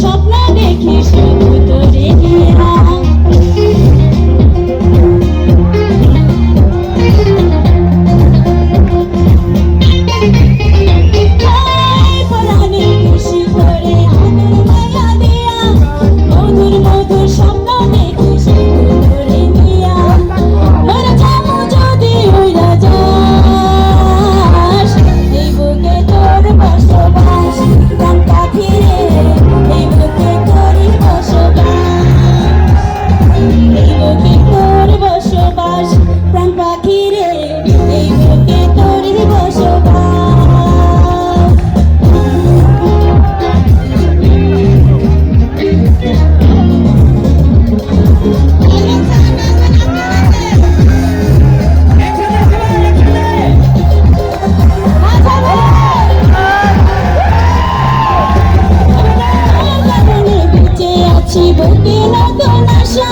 Şapla. বুকে নতুন আশা